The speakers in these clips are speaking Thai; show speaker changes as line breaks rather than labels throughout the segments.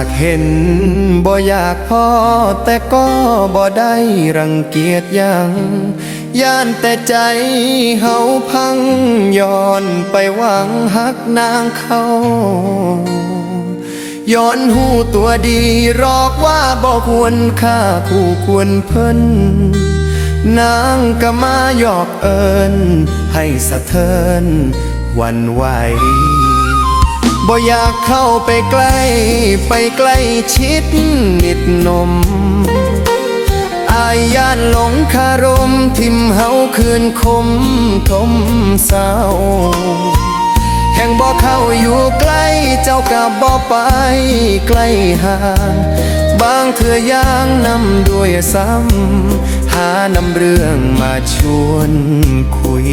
อยากเห็นบ่อยากพอแต่ก็บ่ได้รังเกียจยังย่านแต่ใจเฮาพังย้อนไปหวังหักนางเขาย้อนหูตัวดีรอกว่าบ่ควรค่าคู่ควรเพิ่นนางก็มาหยอกเอิญให้สะเทินวันไหว บ่อยากเข้าไปใกล้ ไปใกล้ชิดนิดนม อายย่านหลงคารม ทิมเฮาคืนคมทมเศร้า แห่งบ่เข้าอยู่ใกล้เจ้ากับบ่ไปใกล้ห่างบางเถื่อย่างนำด้วยซ้ำหานำเรื่องมาชวนคุย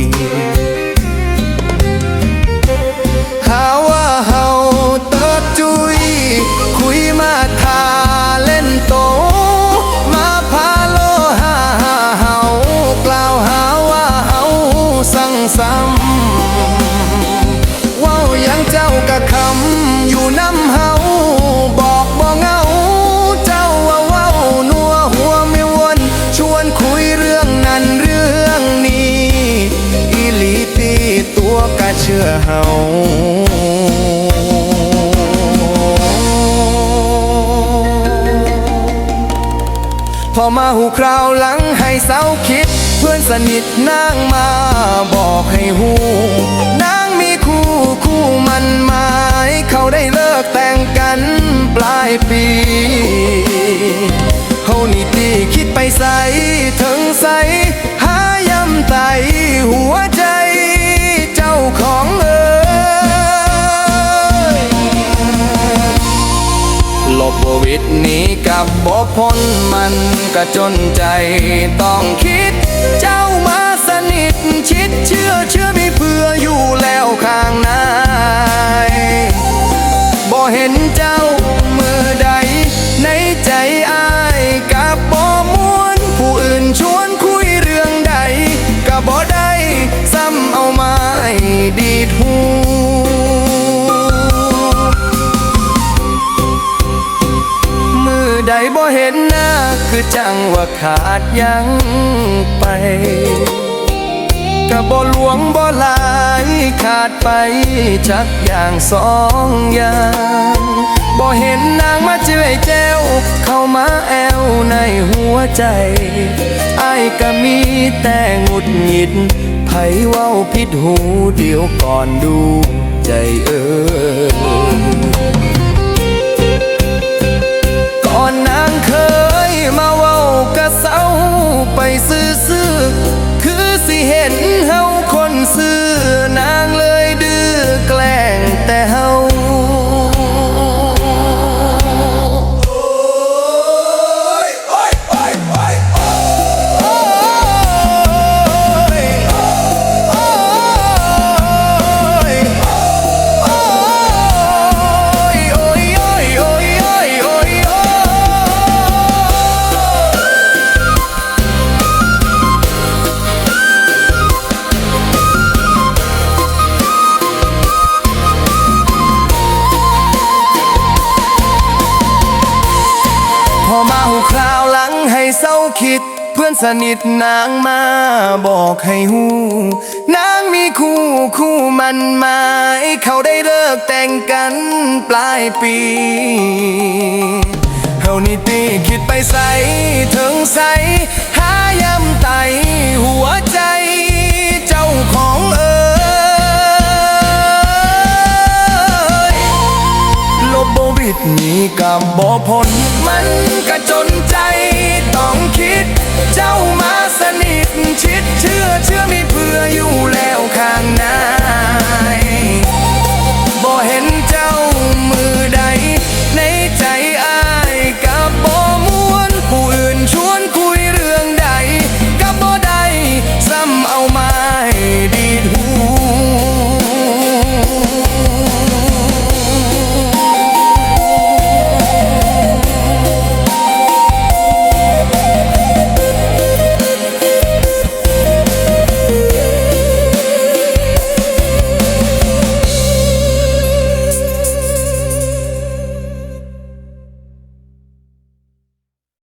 ชื่อเฮาพอมาหูคราวหลังให้เศร้าคิด เพื่อนสนิทนางมาบอกให้หูนางมีคู่คู่มันหมาย เขาได้เลิกแต่งกัน บ่พ้นมันก็จนใจต้องคิด ใดบ่เห็นหน้า คือจังว่าขาดยังไปก็บ่หลวงบ่ลายขาดไปจักอย่างสองอย่างบ่เห็นนางมาเจือยแจ้ว เข้ามาแอวในหัวใจไอ้ก็มีแต่งุดหงิดไผเว้าผิดหูเดี๋ยวก่อนดูใจเออ คิดเพื่อนสนิทนางมาบอกให้หูนางมีคู่คู่มันหมายเขาได้เลิกแต่งกันปลายปีเฮานี่ตีคิดไปใส่ถึงใส่หายำไตหัวใจเจ้าของเอ่ยลบโบวิดนี่กับบ่พ้นมันก็จนใจต้อง คิด